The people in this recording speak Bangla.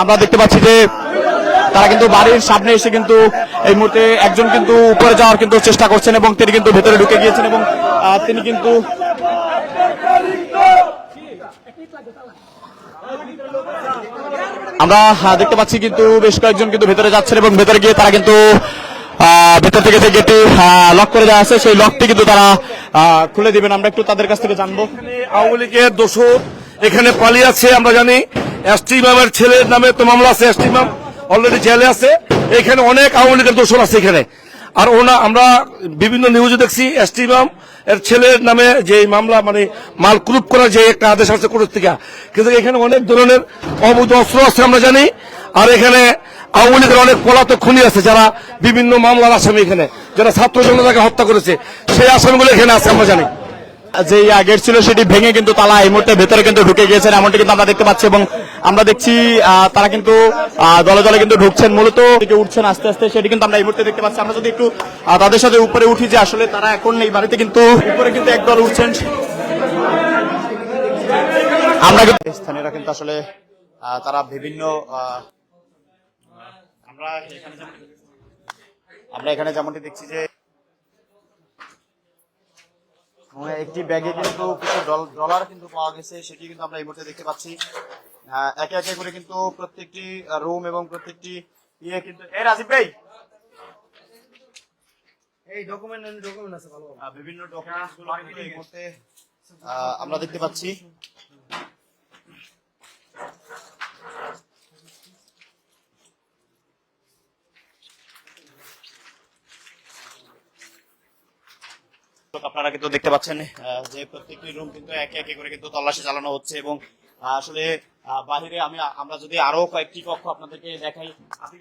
আমরা দেখতে পাচ্ছি যে তারা কিন্তু বাড়ির সামনে এসে কিন্তু এই মুহূর্তে একজন কিন্তু উপরে যাওয়ার কিন্তু চেষ্টা করছেন এবং তিনি কিন্তু ভেতরে ঢুকে গিয়েছেন এবং তিনি কিন্তু আমরা দেখতে পাচ্ছি কিন্তু বেশ কয়েকজন কিন্তু ভেতরে যাচ্ছেন এবং ভেতরে গিয়ে তারা কিন্তু ভেতর থেকে যে গেটটি লক করে দেওয়া আছে, সেই লকটি কিন্তু তারা খুলে দিবেন। আমরা একটু তাদের কাছ থেকে জানব। আওয়ামী লীগের দোষর এখানে পালিয়ে আছে আমরা জানি। এসটি ইমামের ছেলের নামে তো মামলা আছে, এসটি ইমাম অলরেডি জেলে আছে। এখানে অনেক আওয়ামী লীগের দোষর আছে এখানে। আর ওনা, আমরা বিভিন্ন নিউজে দেখছি, এসটি ইমাম এর ছেলের নামে যে মামলা মানে মাল ক্রুপ করার যে একটা আদেশ আছে কোর্ট কিন্তু এখানে অনেক ধরনের অবৈধ অস্ত্র আছে আমরা জানি। আর এখানে আওয়ামী লীগের অনেক পলাতক খুনি আছে যারা বিভিন্ন মামলার আসামি এখানে, যারা ছাত্র জনতাকে হত্যা করেছে। সেই আসামিগুলো এখানে আছে, আমরা জানি। যে গেট ছিল সেটি ভেঙে কিন্তু তালা এই মুহূর্তে ভেতরে কিন্তু ঢুকে গিয়েছেন, এমনটি কিন্তু আমরা দেখতে পাচ্ছি এবং আমরা দেখছি তারা কিন্তু দলে দলে কিন্তু ঢুকছেন। মূলত উঠছেন আস্তে আস্তে, সেটি কিন্তু আমরা এই মুহূর্তে দেখতে পাচ্ছি। আমরা যদি একটু তাদের সাথে উপরে উঠি যে আসলে তারা এখন এই বাড়িতে কিন্তু, উপরে কিন্তু একদল উঠছেন। আমরা কিন্তু স্থানীয়রা কিন্তু আসলে তারা বিভিন্ন আমরা এখানে আমরা এখানে যেমনটি দেখছি যে এবং একটি ব্যাগে কিন্তু কিছু ডল- ডলার কিন্তু পাওয়া গেছে সেটি কিন্তু আমরা এই মুহূর্তে দেখতে পাচ্ছি। আহ, একে একে করে কিন্তু প্রত্যেকটি রুম এবং প্রত্যেকটি ইয়ে কিন্তু এই রাজীব ভাই! এই ডকুমেন্ট ডকুমেন্ট আছে ভালো বিভিন্ন ডকুমেন্টসগুলো এই মুহূর্তে আমরা দেখতে পাচ্ছি। দর্শক, আপনারা কিন্তু দেখতে পাচ্ছেন যে প্রত্যেকটি রুম কিন্তু একে একে করে কিন্তু তল্লাশি চালানো হচ্ছে এবং আসলে বাহিরে আমি আমরা যদি আরও কয়েকটি কক্ষ আপনাদেরকে দেখাই আপনি